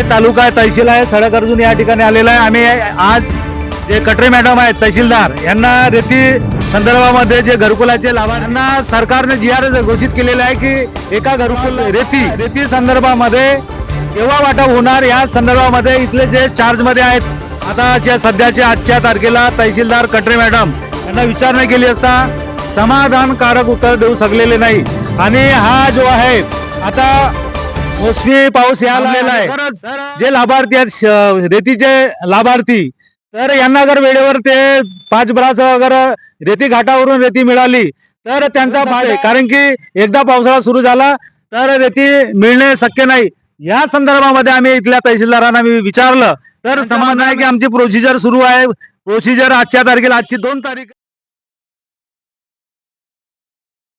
हे तालुका आहे तहसील आहे सडक अर्जुन या ठिकाणी आलेला आहे. आम्ही आज जे कटरे मॅडम आहेत तहसीलदार यांना रेती संदर्भामध्ये जे घरकुलाचे लाभार्थ्यांना सरकारने जी आर घोषित केलेलं आहे की एका घरकुल रेती रेती संदर्भामध्ये केव्हा वाटप होणार या संदर्भामध्ये इथले जे चार्जमध्ये आहेत आता जे सध्याच्या आजच्या तारखेला तहसीलदार कटरे मॅडम यांना विचारणा केली असता समाधानकारक उत्तर देऊ शकलेले नाही. आणि हा जो आहे आता मोसमी पाऊस या लागलेला आहे. जे लाभार्थी आहेत रेतीचे लाभार्थी तर यांना अगर वेळेवर ते पाच ब्रास अगर रेती घाटावरून रेती मिळाली तर त्यांचा फायदा आहे. कारण की एकदा पावसाळा सुरू झाला तर रेती मिळणे शक्य नाही. या संदर्भामध्ये आम्ही इथल्या तहसीलदारांना मी विचारलं तर समाधान आहे की आमची प्रोसिजर सुरू आहे. प्रोसिजर आजच्या तारखेला आजची दोन तारीख